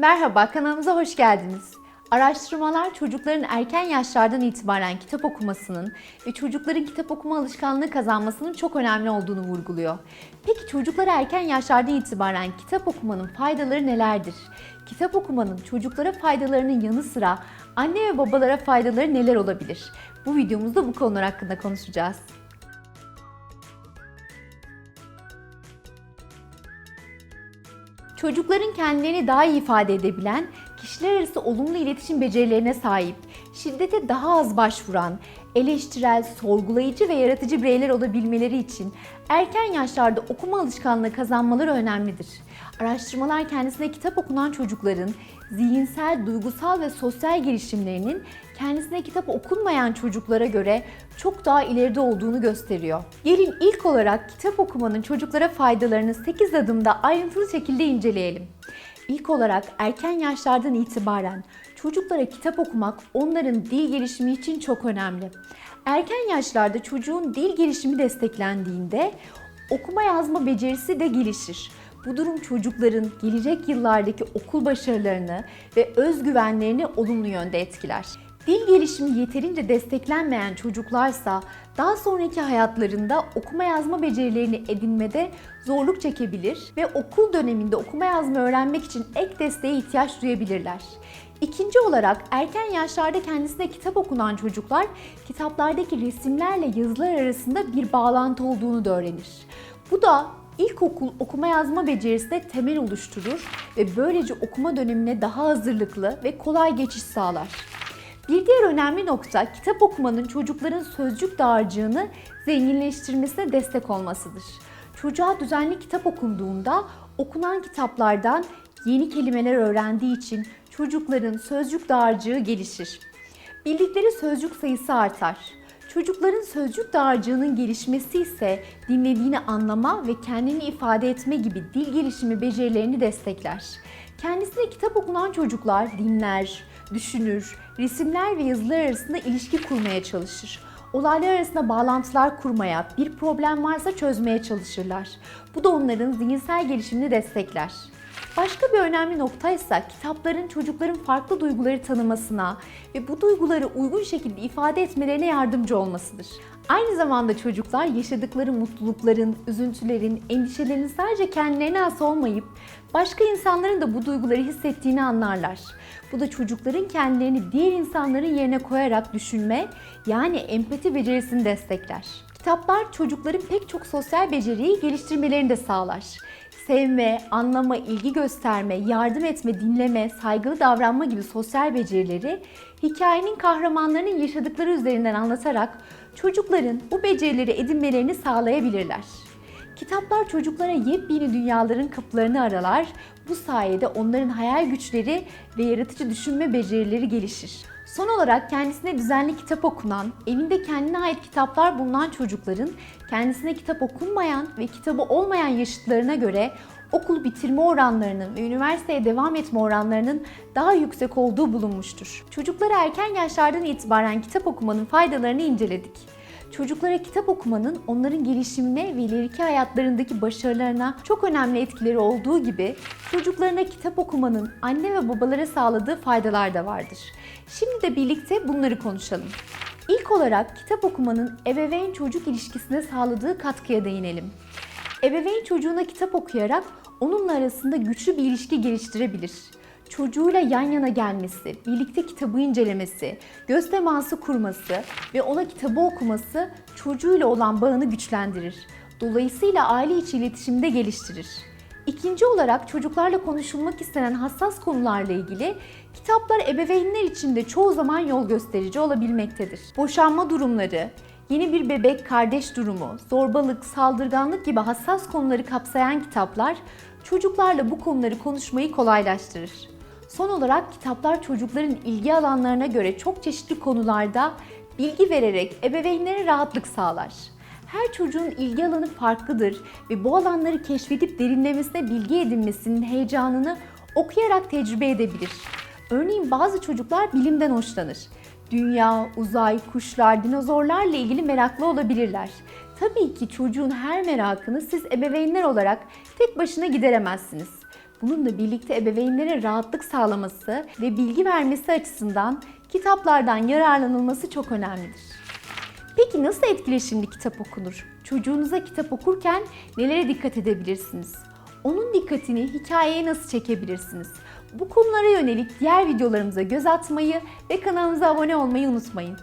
Merhaba, kanalımıza hoş geldiniz. Araştırmalar çocukların erken yaşlardan itibaren kitap okumasının ve çocukların kitap okuma alışkanlığı kazanmasının çok önemli olduğunu vurguluyor. Peki çocuklara erken yaşlardan itibaren kitap okumanın faydaları nelerdir? Kitap okumanın çocuklara faydalarının yanı sıra anne ve babalara faydaları neler olabilir? Bu videomuzda bu konular hakkında konuşacağız. Çocukların kendilerini daha iyi ifade edebilen, kişiler arası olumlu iletişim becerilerine sahip, şiddete daha az başvuran, eleştirel, sorgulayıcı ve yaratıcı bireyler olabilmeleri için erken yaşlarda okuma alışkanlığı kazanmaları önemlidir. Araştırmalar kendisine kitap okunan çocukların zihinsel, duygusal ve sosyal gelişimlerinin kendisine kitap okunmayan çocuklara göre çok daha ileride olduğunu gösteriyor. Gelin ilk olarak kitap okumanın çocuklara faydalarını 8 adımda ayrıntılı şekilde inceleyelim. İlk olarak erken yaşlardan itibaren çocuklara kitap okumak onların dil gelişimi için çok önemli. Erken yaşlarda çocuğun dil gelişimi desteklendiğinde okuma yazma becerisi de gelişir. Bu durum çocukların gelecek yıllardaki okul başarılarını ve özgüvenlerini olumlu yönde etkiler. Dil gelişimi yeterince desteklenmeyen çocuklarsa daha sonraki hayatlarında okuma yazma becerilerini edinmede zorluk çekebilir ve okul döneminde okuma yazma öğrenmek için ek desteğe ihtiyaç duyabilirler. İkinci olarak erken yaşlarda kendisine kitap okunan çocuklar kitaplardaki resimlerle yazılar arasında bir bağlantı olduğunu da öğrenir. Bu da ilkokul okuma yazma becerisine temel oluşturur ve böylece okuma dönemine daha hazırlıklı ve kolay geçiş sağlar. Bir diğer önemli nokta kitap okumanın çocukların sözcük dağarcığını zenginleştirmesine destek olmasıdır. Çocuğa düzenli kitap okunduğunda okunan kitaplardan yeni kelimeler öğrendiği için çocukların sözcük dağarcığı gelişir. Bildikleri sözcük sayısı artar. Çocukların sözcük dağarcığının gelişmesi ise dinlediğini anlama ve kendini ifade etme gibi dil gelişimi becerilerini destekler. Kendisine kitap okunan çocuklar dinler, düşünür, resimler ve yazılar arasında ilişki kurmaya çalışır. Olaylar arasında bağlantılar kurmaya, bir problem varsa çözmeye çalışırlar. Bu da onların zihinsel gelişimini destekler. Başka bir önemli nokta ise kitapların çocukların farklı duyguları tanımasına ve bu duyguları uygun şekilde ifade etmelerine yardımcı olmasıdır. Aynı zamanda çocuklar yaşadıkları mutlulukların, üzüntülerin, endişelerin sadece kendilerine has olmayıp başka insanların da bu duyguları hissettiğini anlarlar. Bu da çocukların kendilerini diğer insanların yerine koyarak düşünme yani empati becerisini destekler. Kitaplar çocukların pek çok sosyal beceriyi geliştirmelerini de sağlar sevme, anlama, ilgi gösterme, yardım etme, dinleme, saygılı davranma gibi sosyal becerileri hikayenin kahramanlarının yaşadıkları üzerinden anlatarak çocukların bu becerileri edinmelerini sağlayabilirler. Kitaplar çocuklara yepyeni dünyaların kapılarını aralar. Bu sayede onların hayal güçleri ve yaratıcı düşünme becerileri gelişir. Son olarak kendisine düzenli kitap okunan, evinde kendine ait kitaplar bulunan çocukların kendisine kitap okunmayan ve kitabı olmayan yaşıtlarına göre okul bitirme oranlarının ve üniversiteye devam etme oranlarının daha yüksek olduğu bulunmuştur. Çocuklara erken yaşlardan itibaren kitap okumanın faydalarını inceledik. Çocuklara kitap okumanın onların gelişimine ve ileriki hayatlarındaki başarılarına çok önemli etkileri olduğu gibi çocuklarına kitap okumanın anne ve babalara sağladığı faydalar da vardır. Şimdi de birlikte bunları konuşalım. İlk olarak kitap okumanın ebeveyn çocuk ilişkisine sağladığı katkıya değinelim. Ebeveyn çocuğuna kitap okuyarak onunla arasında güçlü bir ilişki geliştirebilir çocuğuyla yan yana gelmesi, birlikte kitabı incelemesi, göz teması kurması ve ona kitabı okuması çocuğuyla olan bağını güçlendirir. Dolayısıyla aile içi iletişimde geliştirir. İkinci olarak çocuklarla konuşulmak istenen hassas konularla ilgili kitaplar ebeveynler için de çoğu zaman yol gösterici olabilmektedir. Boşanma durumları, yeni bir bebek kardeş durumu, zorbalık, saldırganlık gibi hassas konuları kapsayan kitaplar çocuklarla bu konuları konuşmayı kolaylaştırır. Son olarak kitaplar çocukların ilgi alanlarına göre çok çeşitli konularda bilgi vererek ebeveynlere rahatlık sağlar. Her çocuğun ilgi alanı farklıdır ve bu alanları keşfedip derinlemesine bilgi edinmesinin heyecanını okuyarak tecrübe edebilir. Örneğin bazı çocuklar bilimden hoşlanır. Dünya, uzay, kuşlar, dinozorlarla ilgili meraklı olabilirler. Tabii ki çocuğun her merakını siz ebeveynler olarak tek başına gideremezsiniz. Bununla birlikte ebeveynlere rahatlık sağlaması ve bilgi vermesi açısından kitaplardan yararlanılması çok önemlidir. Peki nasıl etkileşimli kitap okunur? Çocuğunuza kitap okurken nelere dikkat edebilirsiniz? Onun dikkatini hikayeye nasıl çekebilirsiniz? Bu konulara yönelik diğer videolarımıza göz atmayı ve kanalımıza abone olmayı unutmayın.